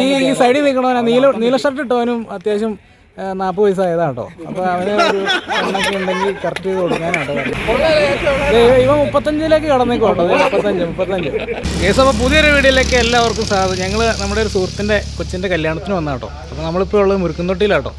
ഈ ഈ സൈഡിൽ നിൽക്കണവനാ. നീല നീല ഷർട്ട് ഇട്ടവനും അത്യാവശ്യം നാപ്പത് വയസ്സ് ആയതാട്ടോ അപ്പോൾ അവന് ഒരു എണ്ണൊക്കെ ഉണ്ടെങ്കിൽ കറക്റ്റ് ചെയ്ത് കൊടുക്കാനാട്ടോ. ഇവ മുപ്പത്തഞ്ചിലേക്ക് കടന്നേക്കോട്ടോ. മുപ്പത്തഞ്ച് മുപ്പത്തഞ്ച്. കേസ് അപ്പോൾ പുതിയൊരു വീഡിയോയിലേക്ക് എല്ലാവർക്കും സ്വാഗതം. ഞങ്ങൾ നമ്മുടെ ഒരു സുഹൃത്തിന്റെ കൊച്ചിന്റെ കല്യാണത്തിന് വന്നാട്ടോ. അപ്പോൾ നമ്മളിപ്പോൾ ഉള്ളത് മുരുക്കുന്നൊട്ടിയിലാട്ടോ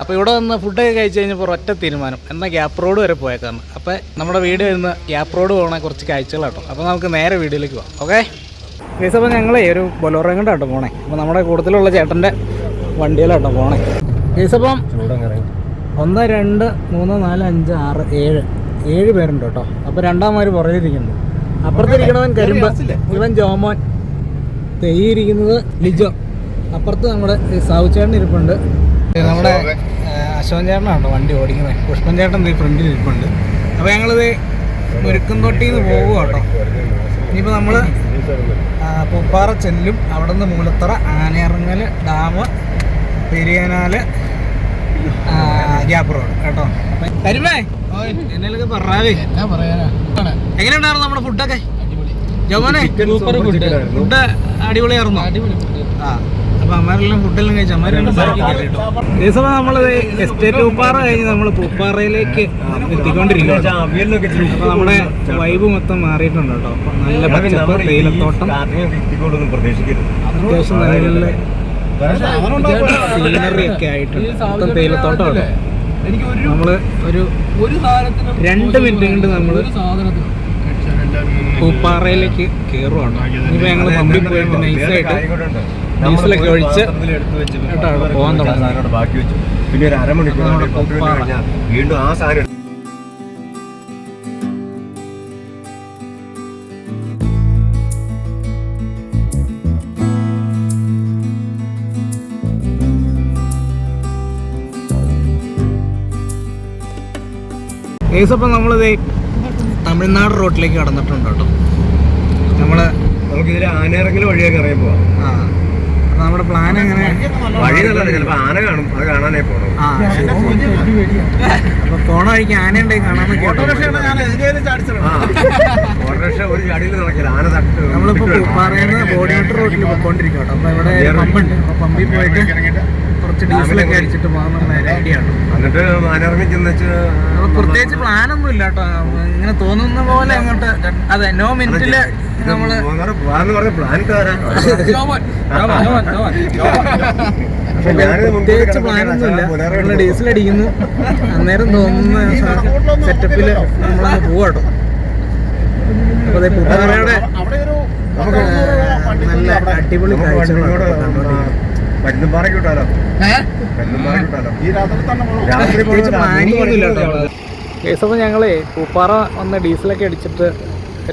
അപ്പോൾ ഇവിടെ വന്ന് ഫുഡൊക്കെ കഴിച്ച് കഴിഞ്ഞപ്പോൾ ഒറ്റ തീരുമാനം. എന്നാൽ ഗ്യാപ്പ് റോഡ് വരെ പോയേക്കാണ് അപ്പോൾ നമ്മുടെ വീഡിയോ ഇന്ന് ഗ്യാപ്പ് റോഡ് പോകണ കുറച്ച് കാഴ്ചകളാട്ടോ. അപ്പോൾ നമുക്ക് നേരെ വീഡിയോയിലേക്ക് പോകാം. ഓക്കെ കേസ് അപ്പോൾ ഞങ്ങളേ ഒരു ബൊലോറോ കൊണ്ടാട്ടോ പോണേ. അപ്പോൾ നമ്മുടെ കൂട്ടത്തിലുള്ള ചേട്ടന്റെ വണ്ടിയിലാട്ടോ പോണേ. ഗൈസ് അപ്പം ഒന്ന് രണ്ട് മൂന്ന് നാല് അഞ്ച് ആറ് ഏഴ്. ഏഴ് പേരുണ്ട് കേട്ടോ. അപ്പോൾ രണ്ടാമാര് പുറകിലിരിക്കുന്നു. അപ്പുറത്തിരിക്കണവൻ കരിമ്പ ഇവൻ ജോമോൻ. തെയ്യിരിക്കുന്നത് ലിജോ. അപ്പുറത്ത് നമ്മുടെ സാവുചേട്ടൻ ചേട്ടൻ ഇരിപ്പുണ്ട് നമ്മുടെ അശോകൻ. ചേട്ടനാട്ടോ വണ്ടി ഓടിക്കുന്നത്. പുഷ്പൻ ചേട്ടൻ ഈ ഫ്രണ്ടിൽ ഇരിപ്പുണ്ട്. അപ്പോൾ ഞങ്ങളിത് മുരുക്കം തൊട്ടിന്ന് പോകുക കേട്ടോ ഇനിയിപ്പോൾ നമ്മൾ പൂപ്പാറ ചെല്ലും. അവിടെ നിന്ന് Moolathara Anayirangal dam Periyanal gap road കേട്ടോ. കരുമേ എന്നൊക്കെ പറയാവേ എന്നാ പറയാനാ? എങ്ങനെയുണ്ടായിരുന്നു നമ്മുടെ ഫുഡൊക്കെ ജോമോനെ ഫുഡ് അടിപൊളിയായിരുന്നോ? ആ. അപ്പൊ അമ്മാരെല്ലാം ഫുഡെല്ലാം കഴിച്ചു അമ്മാരെല്ലാം ദിവസം നമ്മളത് എസ്റ്റേറ്റ് പൂപ്പാറ കഴിഞ്ഞ് നമ്മൾ പൂപ്പാറയിലേക്ക് എത്തിക്കൊണ്ടിരിക്കുകയാണ് അപ്പൊ നമ്മുടെ വൈബ് മൊത്തം മാറിയിട്ടുണ്ട് കേട്ടോ. അപ്പൊ നല്ല പച്ചപ്പ് തേയിലത്തോട്ടം. അത്യാവശ്യം നല്ല സീനറി ഒക്കെ ആയിട്ടുണ്ട്. മൊത്തം തേയിലത്തോട്ടം അല്ലേ നമ്മൾ ഒരു ഒരു രണ്ട് മിനിറ്റ് കൊണ്ട് നമ്മൾ പൂപ്പാറയിലേക്ക് കേറുവാണ്. ഇനിയിപ്പോ ഞങ്ങൾ പമ്പിൽ പോയിട്ട് നൈസായിട്ട് ഡീസലൊക്കെ ഒഴിച്ച് പോകാൻ തുടങ്ങി. ബാക്കി വെച്ചു. പിന്നെ ഒരു അരമണിക്കൂർ വീണ്ടും ആ സാധനം ഏസപ്പം നമ്മളിത് തമിഴ്നാട് റോട്ടിലേക്ക് കടന്നിട്ടുണ്ട് കേട്ടോ. നമ്മൾ നമുക്ക് ഇതിൽ ആനയിറങ്ങൽ വഴിയൊക്കെ ഇറങ്ങി പോവാം. ആ. നമ്മുടെ പ്ലാൻ എങ്ങനെ? വഴി നല്ലത് ചിലപ്പോ ആന കാണും അത് കാണാനേ പോണം ആ അപ്പൊ പോണ വഴിക്ക് ആനയുണ്ടെങ്കിൽ കാണാൻ കേട്ടോ ഓട്ടോറിക്ഷ ഒരു ചടിയിൽ നടക്കില്ല ആന തട്ട് നമ്മളിപ്പോ പറയുന്നത് ബോഡി വാട്ടർ റോഡിൽ പോയിക്കൊണ്ടിരിക്കും കേട്ടോ. അപ്പൊ ഇവിടെ പമ്പുണ്ട്. അപ്പൊ പമ്പിൽ പോയിട്ട് കുറച്ച് ഡീസലൊക്കെ അടിച്ചിട്ട് പോകാൻ ഐഡിയ ആണ് എന്നിട്ട് ചെന്ന് പ്രത്യേകിച്ച് പ്ലാൻ ഒന്നും ഇല്ല കേട്ടോ. ഇങ്ങനെ തോന്നുന്ന പോലെ അങ്ങോട്ട് അതെ നോ മിനിറ്റിൽ നമ്മൾ പ്രത്യേകിച്ച് പ്ലാനൊന്നും ഇല്ല നമ്മൾ ഡീസൽ അടിക്കുന്നു. അന്നേരം തോന്നുന്ന സെറ്റപ്പിൽ നമ്മളങ്ങ് പോവാട്ടോ അപ്പൊ നല്ല അടിപൊളി കാഴ്ചകളാണ് വിട്ടാലോ? പരുന്തുംപാറയ്ക്ക് വിട്ടാലോ? രാത്രി പ്രത്യേകിച്ച് പ്ലാനിങ് ഒന്നും ഇല്ല കേട്ടോ കേസപ്പോൾ ഞങ്ങളേ പൂപ്പാറ വന്ന് ഡീസലൊക്കെ അടിച്ചിട്ട്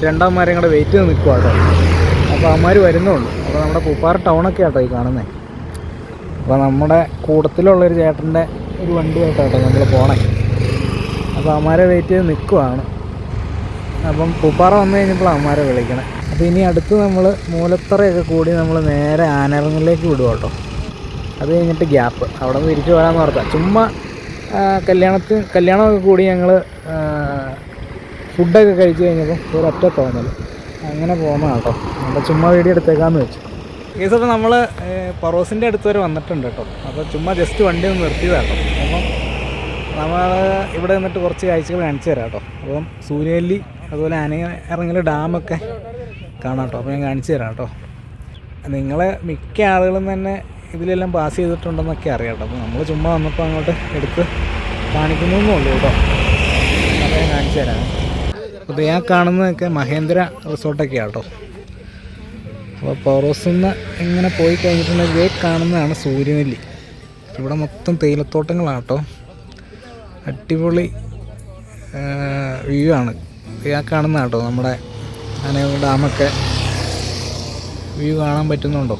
രണ്ടാമാരും കൂടെ വെയിറ്റ് ചെയ്ത് നിൽക്കുക കേട്ടോ. അപ്പോൾ അമ്മമാർ വരുന്നുള്ളൂ അപ്പോൾ നമ്മുടെ പൂപ്പാറ ടൗണൊക്കെ ആട്ടോ ഈ കാണുന്നത് അപ്പോൾ നമ്മുടെ കൂട്ടത്തിലുള്ളൊരു ചേട്ടന്റെ ഒരു വണ്ടിയായിട്ടാട്ടോ നമ്മൾ പോണേ. അപ്പോൾ അമ്മമാരെ വെയിറ്റ് ചെയ്ത് നിൽക്കുവാണ് അപ്പം പൂപ്പാറ വന്നു കഴിഞ്ഞപ്പോൾ അമ്മമാരെ വിളിക്കണേ. അപ്പോൾ ഇനി അടുത്ത് നമ്മൾ മൂലത്തറയൊക്കെ കൂടി നമ്മൾ നേരെ ആനറങ്ങിലേക്ക് വിടുക കേട്ടോ. അത് കഴിഞ്ഞിട്ട് ഗ്യാപ്പ്. അവിടെ നിന്ന് തിരിച്ചു വരാമെന്ന് ഓർത്താം. ചുമ്മാ കല്യാണത്തിന് കല്യാണമൊക്കെ കൂടി ഞങ്ങൾ ഫുഡൊക്കെ കഴിച്ച് കഴിഞ്ഞപ്പോൾ ഒരൊറ്റ തോന്നൽ അങ്ങനെ പോകുന്ന കേട്ടോ. നമ്മുടെ ചുമ്മാ വീഡിയോ എടുത്തേക്കാന്ന് വെച്ചു. കേസ് അപ്പോൾ നമ്മൾ പറോസിന്റെ അടുത്ത് വരെ വന്നിട്ടുണ്ട് കേട്ടോ. അപ്പോൾ ചുമ്മാ ജസ്റ്റ് വണ്ടി ഒന്ന് നിർത്തിയതാണ് കേട്ടോ. അപ്പം നമ്മൾ ഇവിടെ നിന്നിട്ട് കുറച്ച് കാഴ്ചകൾ കാണിച്ചു തരാം കേട്ടോ. അപ്പം സൂര്യവല്ലി അതുപോലെ അനയ ഇറങ്ങൽ ഡാമൊക്കെ കാണാം കേട്ടോ. അപ്പോൾ ഞാൻ കാണിച്ചു തരാം കേട്ടോ. നിങ്ങളെ മിക്ക ആളുകളും തന്നെ ഇതിലെല്ലാം പാസ് ചെയ്തിട്ടുണ്ടെന്നൊക്കെ അറിയാം നമ്മൾ ചുമ്മാ വന്നപ്പോൾ അങ്ങോട്ട് എടുത്ത് കാണിക്കുന്നേ ഉള്ളൂ കേട്ടോ. അപ്പോൾ ഞാൻ കാണിച്ചു തരാം. അപ്പോൾ ഞാൻ കാണുന്നതൊക്കെ മഹേന്ദ്ര റിസോർട്ടൊക്കെയാണ് കേട്ടോ അപ്പോൾ പൗറോസിൽ നിന്ന് ഇങ്ങനെ പോയി കഴിഞ്ഞിട്ടുണ്ടെങ്കിൽ ഇതേ കാണുന്നതാണ് സൂര്യനെല്ലി. ഇവിടെ മൊത്തം തേയിലത്തോട്ടങ്ങളാണ് കേട്ടോ അടിപൊളി വ്യൂ ആണ്. ആ കാണുന്ന കേട്ടോ നമ്മുടെ ആനയൂർ ഡാമൊക്കെ. വ്യൂ കാണാൻ പറ്റുന്നുണ്ടോ?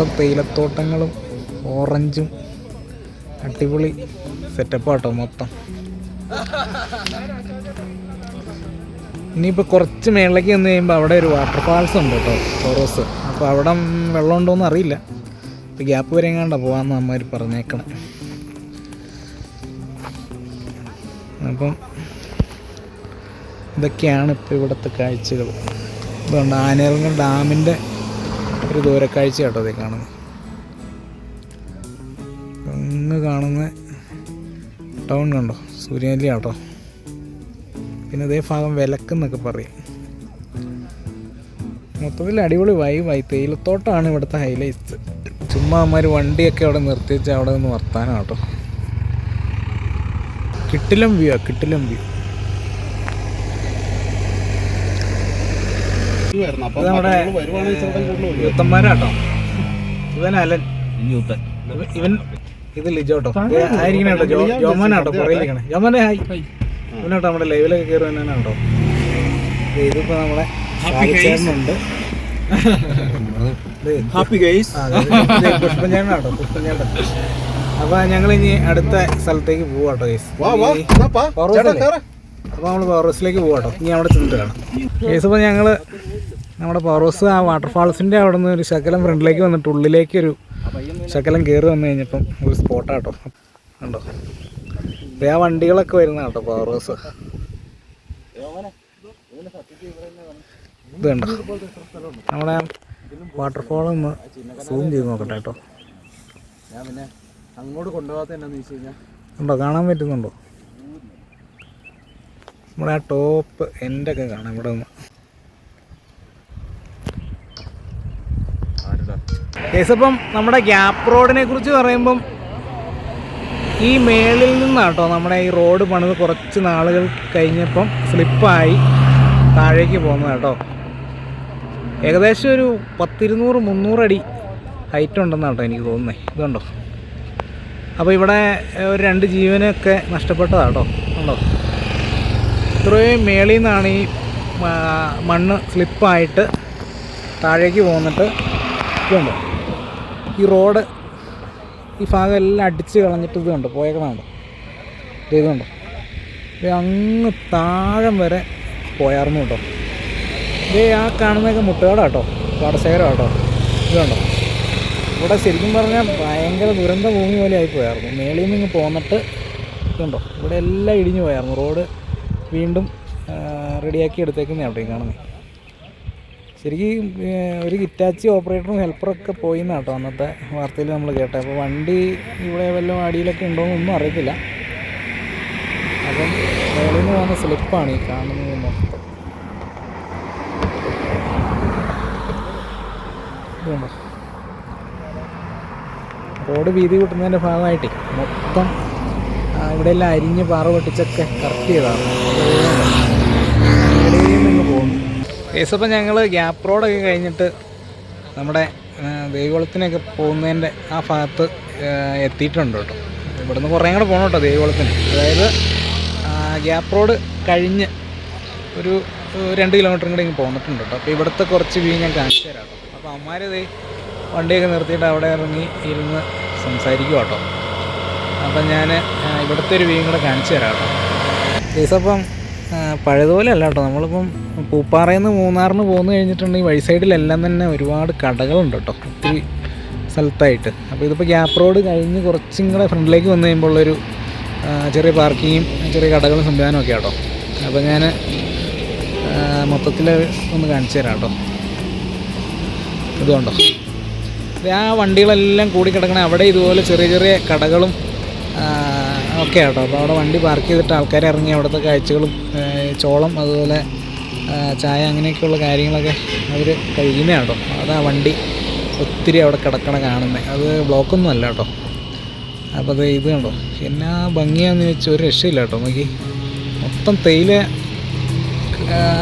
മൊത്തം തേയിലത്തോട്ടങ്ങളും ഓറഞ്ചും അടിപൊളി സെറ്റപ്പ് ആട്ടോ മൊത്തം. ഇനിയിപ്പോൾ കുറച്ച് മേളിലേക്ക് വന്നു കഴിയുമ്പോൾ അവിടെ ഒരു വാട്ടർ ഫാൾസ് ഉണ്ട് കേട്ടോ ഫോറോസ് അപ്പോൾ അവിടെ വെള്ളം ഉണ്ടോയെന്ന് അറിയില്ല. ഇപ്പോൾ ഗ്യാപ്പ് വരെ എങ്ങാണ്ടാ പോകാമെന്ന് അമ്മമാർ പറഞ്ഞേക്കണം. അപ്പം ഇതൊക്കെയാണ് ഇപ്പോൾ ഇവിടുത്തെ കാഴ്ചകൾ. ഇതുകൊണ്ട് ആനയിറങ്ങൽ ഡാമിന്റെ ഒരു ദൂരക്കാഴ്ച കേട്ടോ അതേ കാണുന്നത് അങ്ങ് കാണുന്ന ടൗൺ കണ്ടോ? സൂര്യനെല്ലി കേട്ടോ പിന്നെ അതേ ഭാഗം വിലക്കെന്നൊക്കെ പറയും. മൊത്തത്തിൽ അടിപൊളി വൈവായി തേയിലത്തോട്ടാണ് ഇവിടുത്തെ ഹൈലൈറ്റ്സ് ചുമ്മാ അമ്മമാർ വണ്ടിയൊക്കെ അവിടെ നിർത്തിച്ച് അവിടെ നിന്ന് വർത്താനം കേട്ടോ കിട്ടിലും വ്യൂ ആ കിട്ടിലും വ്യൂ നമ്മുടെ ഇവൻ അലൻ. ഇവ- ഇവൻ ഇത് ലിജോട്ടോ. ആയിരിക്കണ കേട്ടോ ജോ ജോമോനാട്ടോ പുറയിലിരിക്കണേ ജോമോനെ ഹായ്. ഇവനാട്ടോ നമ്മുടെ ലൈവിലൊക്കെ കയറി ഇതിപ്പോ നമ്മളെ ചേട്ടനുണ്ട്. ഹാപ്പി ഗൈസ് പുഷ്പഞ്ചേട്ടനാട്ടോ പുഷ്പഞ്ചേട്ടൻ. അപ്പൊ ഞങ്ങൾ ഇനി അടുത്ത സ്ഥലത്തേക്ക് പോവാട്ടോ ഗൈസ് വാ വാ എന്നാ പാ. അപ്പോൾ നമ്മൾ പവർ ഹൗസിലേക്ക് പോകാട്ടോ ഇനി അവിടെ ചെന്നിട്ട് കാണാം കേസ് ഇപ്പോൾ ഞങ്ങൾ നമ്മുടെ പവർ ഹൗസ് ആ വാട്ടർഫാൾസിന്റെ അവിടെ നിന്ന് ഒരു ശകലം ഫ്രണ്ടിലേക്ക് വന്നിട്ട് ഉള്ളിലേക്ക് ഒരു ശകലം കയറി വന്നു കഴിഞ്ഞപ്പം ഒരു സ്പോട്ടാട്ടോ. ഉണ്ടോ ദേ ആ വണ്ടികളൊക്കെ വരുന്ന കേട്ടോ പവർ ഹൗസ് ഇത് കണ്ടോ? നമ്മുടെ വാട്ടർഫാൾ ഒന്ന് സൂം ചെയ്ത് നോക്കട്ടെ കേട്ടോ. ഞാൻ പിന്നെ അങ്ങോട്ട് കൊണ്ടുപോകാത്ത എന്നാന്ന് വെച്ച് കഴിഞ്ഞാൽ ഉണ്ടോ കാണാൻ പറ്റുന്നുണ്ടോ? നമ്മുടെ ആ ടോപ്പ് എന്റെ ഒക്കെ കാണാം ഇവിടെ നിന്ന് കേസപ്പം നമ്മുടെ ഗ്യാപ്പ് റോഡിനെ കുറിച്ച് പറയുമ്പം ഈ മേളിൽ നിന്നാണ് കേട്ടോ നമ്മുടെ ഈ റോഡ് പണിത് കുറച്ച് നാളുകൾ കഴിഞ്ഞപ്പം സ്ലിപ്പായി താഴേക്ക് പോകുന്നത് കേട്ടോ. ഏകദേശം ഒരു പത്തിരുന്നൂറ് മുന്നൂറ് അടി ഹൈറ്റ് ഉണ്ടെന്നാണ് കേട്ടോ എനിക്ക് തോന്നുന്നത് ഇതുണ്ടോ? അപ്പോൾ ഇവിടെ ഒരു രണ്ട് ജീവനൊക്കെ നഷ്ടപ്പെട്ടതാട്ടോ. ഉണ്ടോ? ഇത്രയും മേളിൽ നിന്നാണ് ഈ മണ്ണ് സ്ലിപ്പായിട്ട് താഴേക്ക് പോന്നിട്ട് ഇതുണ്ടോ? ഈ റോഡ് ഈ ഭാഗം എല്ലാം അടിച്ച് കളഞ്ഞിട്ട് ഇത് കണ്ടു പോയേക്കണുണ്ടോ. ഇത് കണ്ടു ഇത് അങ്ങ് താഴം വരെ പോയാർന്നു കേട്ടോ. ഇത് ആ കാണുന്നതൊക്കെ മുട്ടുകാടാട്ടോ പാടശേഖരം കേട്ടോ കണ്ടോ ഇവിടെ ശരിക്കും പറഞ്ഞാൽ ഭയങ്കര ദുരന്ത ഭൂമി പോലെ ആയി പോയായിരുന്നു മേളിൽ നിന്ന് പോന്നിട്ട് ഇതുണ്ടോ? ഇവിടെ എല്ലാം ഇടിഞ്ഞു പോയായിരുന്നു റോഡ് വീണ്ടും റെഡിയാക്കി എടുത്തേക്കുന്നേ അവിടെ കാണുന്നത്. ശരിക്കും ഒരു ഹിറ്റാച്ചി ഓപ്പറേറ്ററും ഹെൽപ്പറൊക്കെ പോയി കേട്ടോ അന്നത്തെ വാർത്തയിൽ നമ്മൾ കേട്ടത്. അപ്പോൾ വണ്ടി ഇവിടെ വല്ല അടിയിലൊക്കെ ഉണ്ടോയെന്ന് ഒന്നും അറിയത്തില്ല. അപ്പം മേളിൽ നിന്ന് വന്ന സ്ലിപ്പാണ് ഈ കാണുന്നത് മൊത്തം. റോഡ് വീതി കൂട്ടുന്നതിന്റെ ഭാഗമായിട്ടേ മൊത്തം ഇവിടെയെല്ലാം അരിഞ്ഞ് പാറ പൊട്ടിച്ചൊക്കെ കറക്റ്റ് പോകുന്നു കേസപ്പം ഞങ്ങൾ ഗ്യാപ്പ് റോഡൊക്കെ കഴിഞ്ഞിട്ട് നമ്മുടെ ദേവികുളത്തിനൊക്കെ പോകുന്നതിന്റെ ആ ഭാഗത്ത് എത്തിയിട്ടുണ്ട് കേട്ടോ. ഇവിടുന്ന് കുറേ കൂടെ പോകണം കേട്ടോ ദേവികുളത്തിന്. അതായത് ഗ്യാപ്പ് റോഡ് കഴിഞ്ഞ് ഒരു രണ്ട് കിലോമീറ്ററും കൂടെ ഇങ്ങ് പോന്നിട്ടുണ്ട് കേട്ടോ. അപ്പോൾ ഇവിടുത്തെ കുറച്ച് വ്യൂ ഞാൻ കാണിച്ചു തരാം കേട്ടോ. അപ്പോൾ അമ്മമാരത് വണ്ടിയൊക്കെ നിർത്തിയിട്ട് അവിടെ ഇറങ്ങി ഇരുന്ന് സംസാരിക്കും കേട്ടോ. അപ്പം ഞാൻ ഇവിടുത്തെ ഒരു വ്യൂ കൂടെ കാണിച്ചു തരാം കേട്ടോ. കേസപ്പം പഴയതുപോലെ അല്ല കേട്ടോ. നമ്മളിപ്പം പൂപ്പാറയിൽ നിന്ന് മൂന്നാറിന് പോകുന്നു കഴിഞ്ഞിട്ടുണ്ടെങ്കിൽ വഴി സൈഡിലെല്ലാം തന്നെ ഒരുപാട് കടകളുണ്ട് കേട്ടോ. ഒത്തിരി സ്ഥലത്തായിട്ട്. അപ്പോൾ ഇതിപ്പോൾ ഗ്യാപ്പ് റോഡ് കഴിഞ്ഞ് കുറച്ചും കൂടെ ഫ്രണ്ടിലേക്ക് വന്നു കഴിയുമ്പോൾ ഉള്ളൊരു ചെറിയ പാർക്കിങ്ങും ചെറിയ കടകളും സംവിധാനമൊക്കെ കേട്ടോ അപ്പോൾ ഞാൻ മൊത്തത്തിൽ ഒന്ന് കാണിച്ചു തരാം കേട്ടോ. ഇതുകൊണ്ടോ ആ വണ്ടികളെല്ലാം കൂടി കിടക്കണ അവിടെ ഇതുപോലെ ചെറിയ ചെറിയ കടകളും ഒക്കെ കേട്ടോ അപ്പോൾ അവിടെ വണ്ടി പാർക്ക് ചെയ്തിട്ട് ആൾക്കാർ ഇറങ്ങി അവിടുത്തെ കാഴ്ചകളും ചോളം അതുപോലെ ചായ അങ്ങനെയൊക്കെയുള്ള കാര്യങ്ങളൊക്കെ അവർ കഴിക്കുന്നതാണ് കേട്ടോ അതാ വണ്ടി ഒത്തിരി അവിടെ കിടക്കണ കാണുന്നത് അത് ബ്ലോക്കൊന്നും അല്ല കേട്ടോ. അപ്പോൾ അത് ഇത് കണ്ടോ? എന്നാ ഭംഗിയാന്ന് വെച്ചാൽ ഒരു രക്ഷയില്ല കേട്ടോ നോക്കി. മൊത്തം തേയില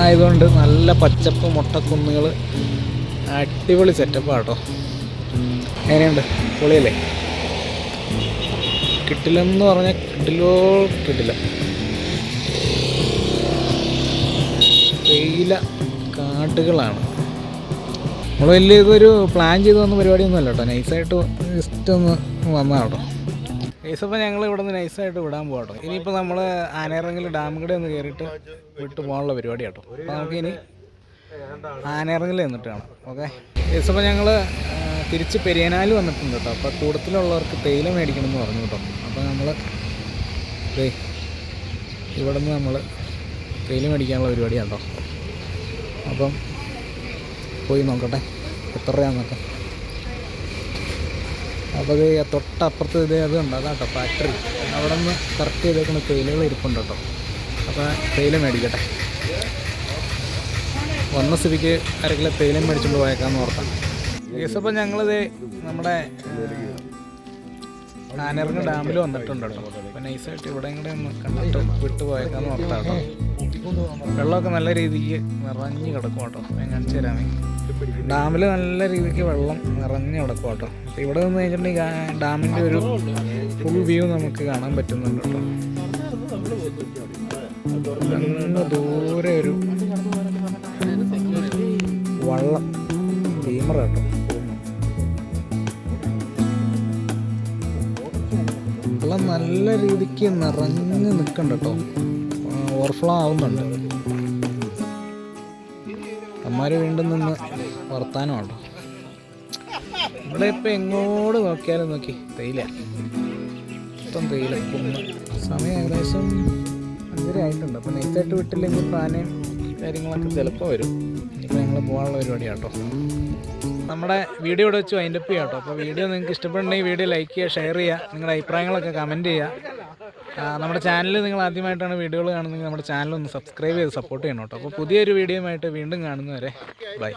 ആയതുകൊണ്ട് നല്ല പച്ചപ്പ് മുട്ടക്കുന്നുകൾ അടിപൊളി സെറ്റപ്പാണ് കേട്ടോ. എങ്ങനെയുണ്ട്? പൊളിയല്ലേ? കിട്ടില്ലെന്ന് പറഞ്ഞാൽ കിട്ടില്ലോ കിട്ടില്ല. തേയില കാട്ടുകളാണ് നമ്മൾ വലിയ ഇതൊരു പ്ലാൻ ചെയ്ത് വന്ന പരിപാടിയൊന്നുമല്ല കേട്ടോ. നൈസായിട്ട് ജസ്റ്റ് ഒന്ന് വന്നാൽ കേട്ടോ. നൈസപ്പോൾ ഞങ്ങൾ ഇവിടെ നിന്ന് നൈസായിട്ട് വിടാൻ പോകാം കേട്ടോ. ഇനിയിപ്പോൾ നമ്മൾ ആനയിറങ്ങിൽ ഡാം കൂടെ ഒന്ന് കയറിയിട്ട് വിട്ടു പോകാനുള്ള പരിപാടി കേട്ടോ. അപ്പോൾ നമുക്ക് ഇനി ആനയിറങ്ങിൽ നിന്നിട്ട് കാണാം. ഓക്കെ നൈസപ്പോൾ ഞങ്ങൾ തിരിച്ച് പെരിയനാല് വന്നിട്ടുണ്ട് കേട്ടോ. അപ്പോൾ കൂടത്തിലുള്ളവർക്ക് തേയില മേടിക്കണം എന്ന് പറഞ്ഞു കേട്ടോ. അപ്പോൾ നമ്മൾ ഇവിടെ നിന്ന് നമ്മൾ തേയില മേടിക്കാനുള്ള പരിപാടിയാണ് കേട്ടോ. അപ്പം പോയി നോക്കട്ടെ എത്ര രൂപയാന്നൊക്കെ. അപ്പോൾ ഇത് തൊട്ടപ്പുറത്ത് ഇത് അതുണ്ട് അതാട്ടോ ഫാക്ടറി അവിടെ നിന്ന് കറക്റ്റ് ചെയ്തേക്കുന്ന തേയിലകൾ ഇരിപ്പുണ്ട് കേട്ടോ. അപ്പോൾ തേയില മേടിക്കട്ടെ. വന്ന സ്ഥിതിക്ക് അരക്കിലെ തേയിലും മേടിച്ചുകൊണ്ട് പോയേക്കാമെന്ന് ഓർത്താം. കേസ് അപ്പോൾ ഞങ്ങളിത് നമ്മുടെ ആനറിന് ഡാമിൽ വന്നിട്ടുണ്ട് കേട്ടോ അപ്പോൾ നൈസായിട്ട് ഇവിടെ കൂടെ ഒന്ന് കണ്ടിട്ട് വിട്ടു പോയേക്കാന്ന് ഓർത്താം കേട്ടോ വെള്ളമൊക്കെ നല്ല രീതിക്ക് നിറഞ്ഞ് കിടക്കും കേട്ടോ. ഞാൻ കാണിച്ചു തരാമേ ഡാമിൽ നല്ല രീതിക്ക് വെള്ളം നിറഞ്ഞ് കിടക്കും കേട്ടോ. അപ്പോൾ ഇവിടെ നിന്ന് കഴിഞ്ഞിട്ടുണ്ടെങ്കിൽ ഡാമിന്റെ ഒരു ഫുൾ വ്യൂ നമുക്ക് കാണാൻ പറ്റുന്നുണ്ട് കേട്ടോ. ദൂരെ ഒരു വള്ളം ഭീമറ കേട്ടോ. വെള്ളം നല്ല രീതിക്ക് നിറഞ്ഞ് നിൽക്കണ്ട കേട്ടോ. ഓവർഫ്ലോ ആവുന്നുണ്ട്. അമ്മമാര് വീണ്ടും നിന്ന് വർത്താനം ഉണ്ടോ ഇവിടെ ഇപ്പം എങ്ങോട്ട് നോക്കിയാലും നോക്കി തേയില. മൊത്തം തേയില കുന്ന്. സമയം ഏകദേശം അഞ്ചര ആയിട്ടുണ്ട്. അപ്പം നെയ്ത്തായിട്ട് വിട്ടില്ലെങ്കിൽ പ്രാനയും കാര്യങ്ങളൊക്കെ ചിലപ്പോൾ വരും. ഇനിയിപ്പോൾ ഞങ്ങൾ പോകാനുള്ള പരിപാടിയാണ് കേട്ടോ നമ്മുടെ വീഡിയോ ഇവിടെ വെച്ച് വൈൻഡപ്പ് ചെയ്യാം കേട്ടോ. അപ്പോൾ വീഡിയോ നിങ്ങൾക്ക് ഇഷ്ടപ്പെട്ടുണ്ടെങ്കിൽ വീഡിയോ ലൈക്ക് ചെയ്യുക ഷെയർ ചെയ്യുക നിങ്ങളുടെ അഭിപ്രായങ്ങളൊക്കെ കമന്റ് ചെയ്യുക. നമ്മുടെ ചാനൽ നിങ്ങൾ ആദ്യമായിട്ടാണ് വീഡിയോകൾ കാണുന്നതെങ്കിൽ നമ്മുടെ ചാനൽ ഒന്ന് സബ്സ്ക്രൈബ് ചെയ്ത് സപ്പോർട്ട് ചെയ്യണം കേട്ടോ. അപ്പോൾ പുതിയൊരു വീഡിയോയുമായിട്ട് വീണ്ടും കാണുന്നവരെ ബൈ